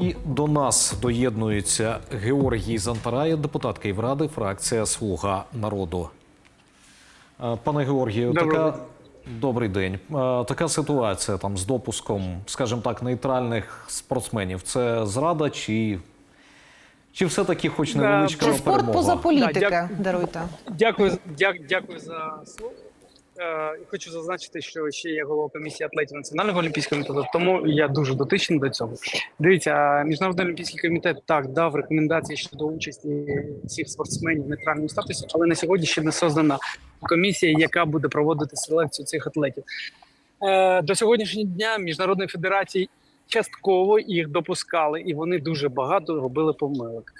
І до нас доєднується Георгій Зантарає, депутат Київради, фракція Слуга народу. Е, Пане Георгію, Доброго така добрий день. Е, Така ситуація там з допуском, скажімо так, нейтральних спортсменів. Це зрада чи, чи все-таки хоч Да, невеличка Про Чи спорт перемога? поза політики, дяк- даруйте. Дякую, дяк, дякую за слово. Е, і хочу зазначити, що ще є голова комісії атлетів Національного олімпійського комітету, тому я дуже дотичний до цього. Дивіться, міжнародний олімпійський комітет так дав рекомендації щодо участі цих спортсменів в нейтральному статусі, але на сьогодні ще не создана комісія, яка буде проводити селекцію цих атлетів. Е, до сьогоднішнього дня міжнародні федерації частково їх допускали, і вони дуже багато робили помилок.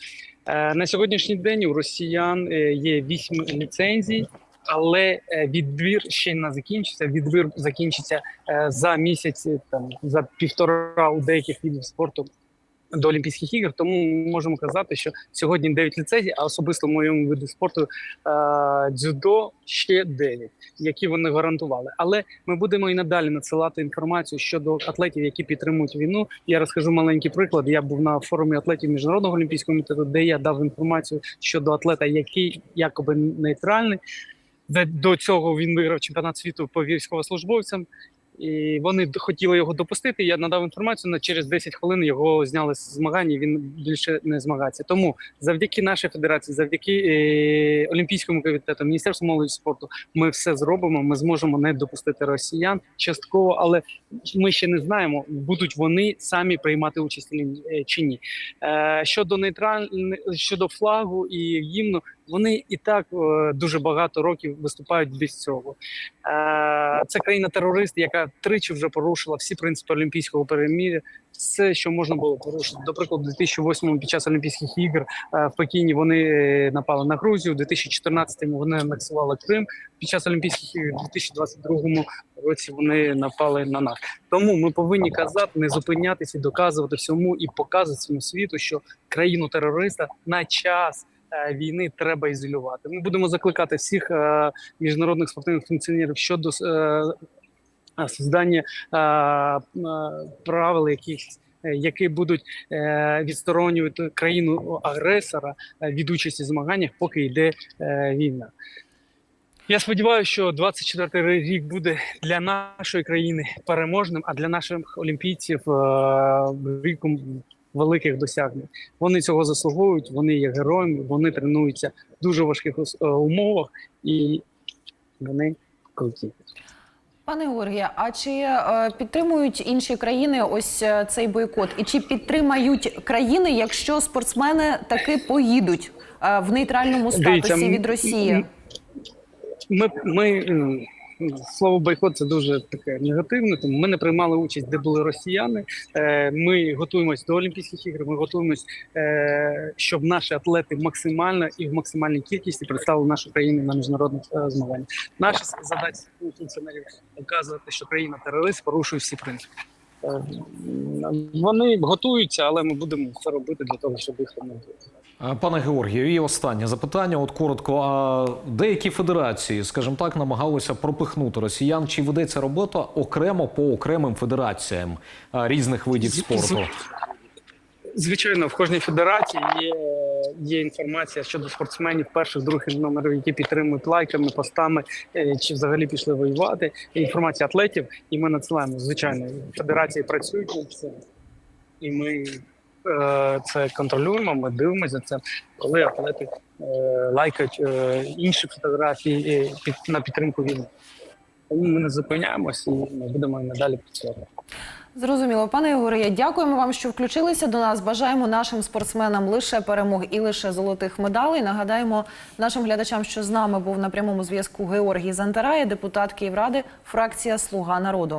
Е, На сьогоднішній день у росіян е, є вісім ліцензій, але е, відбір ще не закінчиться. Відбір закінчиться е, за місяць, е, там за півтора у деяких видів спорту. До Олімпійських ігор, тому ми можемо казати, що сьогодні 9 ліцензій, а особисто в моєму виду спорту дзюдо ще 9, які вони гарантували. Але ми будемо і надалі надсилати інформацію щодо атлетів, які підтримують війну. Я розкажу маленький приклад. Я був на форумі атлетів міжнародного олімпійського комітету, де я дав інформацію щодо атлета, який якоби нейтральний. Де До цього він виграв чемпіонат світу по військовослужбовцям. І вони хотіли його допустити. Я надав інформацію. На через 10 хвилин його зняли з змагань. і Він більше не змагається. Тому завдяки нашій федерації, завдяки е, Олімпійському комітету, Міністерству молоді спорту, ми все зробимо. Ми зможемо не допустити росіян частково, але ми ще не знаємо, будуть вони самі приймати участь чи ні. Е, щодо нейтраль... щодо флагу і гімну, вони і так е, дуже багато років виступають без цього. Е, Це країна-терорист, яка тричі вже порушила всі принципи олімпійського перемір'я. Все, що можна було порушити. До прикладу, у 2008 під час Олімпійських ігор е, в Пекіні вони напали на Грузію. У 2014 вони анексували Крим. Під час Олімпійських ігор у 2022 році вони напали на нас. Тому ми повинні казати, не зупинятися, доказувати всьому і показувати всьому світу, що країну терориста на час. Е, Війни треба ізолювати. Ми будемо закликати всіх е, міжнародних спортивних функціонерів щодо е, создання правил, якихось, які будуть відсторонювати країну агресора від участі в змаганнях, поки йде війна. Я сподіваюся, що 24 рік буде для нашої країни переможним, а для наших олімпійців ріком великих досягнень. Вони цього заслуговують, вони є героями, вони тренуються в дуже важких е, умовах і вони круті. Пане Георгія, а чи е, підтримують інші країни ось е, цей бойкот? І чи підтримають країни, якщо спортсмени таки поїдуть е, в нейтральному статусі Дивіться, від Росії? Ми, ми слово бойкот це дуже таке негативне. Тому ми не приймали участь, де були росіяни. Е, Ми готуємось до Олімпійських ігор. Ми готуємось, е, щоб наші атлети максимально і в максимальній кількості представили нашу країну на міжнародних е, змаганнях. Наша задача функціонерів показувати, що країна терорист порушує всі принципи. Е, м, Вони готуються, але ми будемо це робити для того, щоб їх було. Е, Пане Георгію, і останнє запитання. От коротко, а деякі федерації, скажімо так, намагалися пропихнути росіян. Чи ведеться робота окремо по окремим федераціям е, різних видів спорту? Звичайно, в кожній федерації є, є інформація щодо спортсменів перших, других номерів, які підтримують лайками, постами е, чи взагалі пішли воювати. Інформація атлетів, і ми надсилаємо. Звичайно, федерації працюють над цим, і ми е, це контролюємо. Ми дивимося це, коли атлети е, лайкають е, інші фотографії е, під на підтримку війни. Тому ми не зупиняємось і ми будемо і надалі працювати. Зрозуміло, пане Ігорі, дякуємо вам, що включилися до нас. Бажаємо нашим спортсменам лише перемог і лише золотих медалей. Нагадаємо нашим глядачам, що з нами був на прямому зв'язку Георгій Зантарає, депутат Київради, фракція Слуга народу.